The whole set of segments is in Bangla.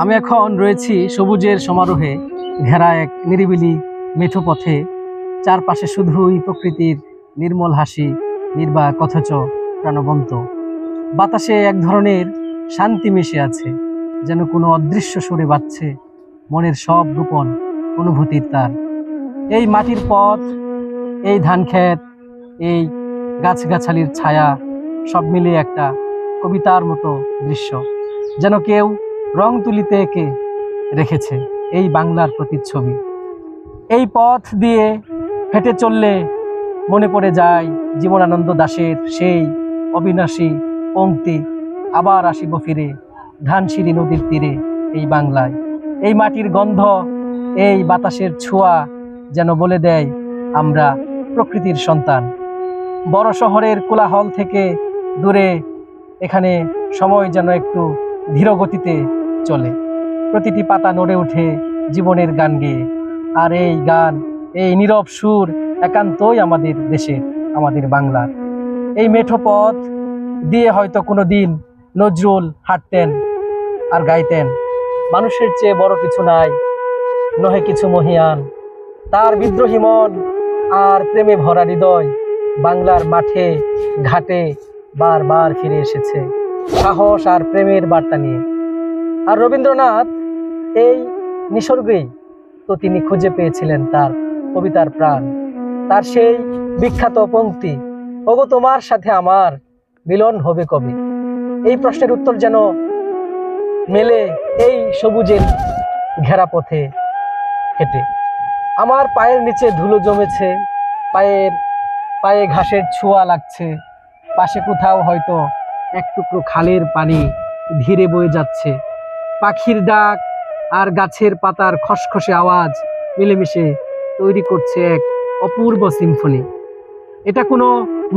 আমি এখন রয়েছি সবুজের সমারোহে ঘেরা এক নিরিবিলি মেঠো পথে। চারপাশে শুধুই প্রকৃতির নির্মল হাসি নির্বাক অথচ প্রাণবন্ত। বাতাসে এক ধরনের শান্তি মিশে আছে, যেন কোনো অদৃশ্য সুরে বাজছে মনের সব গোপন অনুভূতির তার। এই মাটির পথ, এই ধান ক্ষেত, এই গাছগাছালির ছায়া, সব মিলিয়ে একটা কবিতার মতো দৃশ্য, যেন কেউ রং তুলিতে এঁকে রেখেছে এই বাংলার প্রতিচ্ছবি। এই পথ দিয়ে হেঁটে চললে মনে পড়ে যায় জীবনানন্দ দাশের সেই অবিনাশী পংক্তি আবার আসিব ফিরে ধানসিঁড়ি নদীর তীরে এই বাংলায়। এই মাটির গন্ধ, এই বাতাসের ছোঁয়া যেন বলে দেয় আমরা প্রকৃতির সন্তান। বড় শহরের কোলাহল থেকে দূরে, এখানে সময় যেন একটু ধীর গতিতে চলে। প্রতিটি পাতা নড়ে ওঠে জীবনের গান গেয়ে। আর এই গান, এই নীরব সুর একান্তই আমাদের দেশের, আমাদের বাংলার। এই মেঠো পথ দিয়ে হয়তো কোনো দিন নজরুল হাঁটতেন আর গাইতেন। মানুষের চেয়ে বড় কিছু নাই, নহে কিছু মহিয়ান। তার বিদ্রোহী মন আর প্রেমে ভরা হৃদয় বাংলার মাঠে, ঘাটে বারবার ফিরে এসেছে। সাহস আর প্রেমের বার্তা নিয়ে। আর রবীন্দ্রনাথ এই নিসর্গেই তো তিনি খুঁজে পেয়েছিলেন তার কবিতার প্রাণ। তার সেই বিখ্যাত পংক্তি ওগো তোমার সাথে আমার মিলন হবে কবে? এই প্রশ্নের উত্তর যেন মেলে এই সবুজের ঘেরা পথে হেঁটে। আমার পায়ের নিচে ধুলো জমেছে, পায়ের, পায়ে ঘাসের ছোঁয়া লাগছে, পাশে কোথাও হয়তো এক টুকরো খালের পানি ধীরে বয়ে যাচ্ছে। পাখির ডাক আর গাছের পাতার খসখসে আওয়াজ মিলেমিশে তৈরি করছে এক অপূর্ব সিম্ফনি। এটা কোনো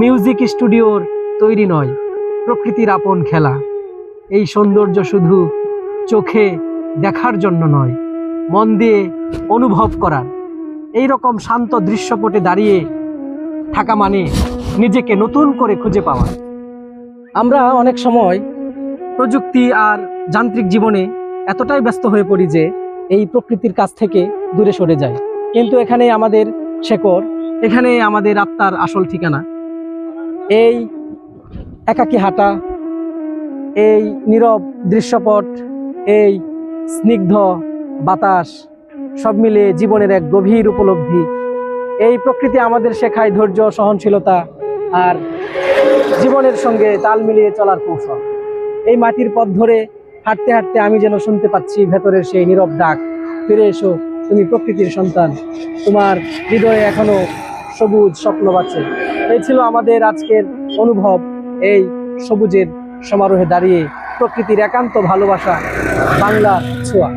মিউজিক স্টুডিওর তৈরি নয়, প্রকৃতির আপন খেলা। এই সৌন্দর্য শুধু চোখে দেখার জন্য নয়, মন দিয়ে অনুভব করার। এই রকম শান্ত দৃশ্যপটে দাঁড়িয়ে থাকা মানে নিজেকে নতুন করে খুঁজে পাওয়া। আমরা অনেক সময় প্রযুক্তি আর যান্ত্রিক জীবনে এতটাই ব্যস্ত হয়ে পড়ি যে এই প্রকৃতির কাছ থেকে দূরে সরে যায় কিন্তু এখানে আমাদের শেকড় এখানে আমাদের আত্মার আসল ঠিকানা। এই একাকী হাঁটা, এই নীরব দৃশ্যপট, এই স্নিগ্ধ বাতাস, সব মিলে জীবনের এক গভীর উপলব্ধি। এই প্রকৃতি আমাদের শেখায় ধৈর্য, সহনশীলতা আর জীবনের সঙ্গে তাল মিলিয়ে চলার কৌশল। এই মাটির পথ ধরে হাঁটতে হাঁটতে আমি যেন শুনতে পাচ্ছি ভেতরের সেই নীরব ডাক। ফিরে এসো, তুমি প্রকৃতির সন্তান। তোমার হৃদয়ে এখনও সবুজ স্বপ্ন বাঁচে এই ছিল আমাদের আজকের অনুভব। এই সবুজের সমারোহে দাঁড়িয়ে প্রকৃতির একান্ত ভালোবাসা বাংলা ছোঁয়া।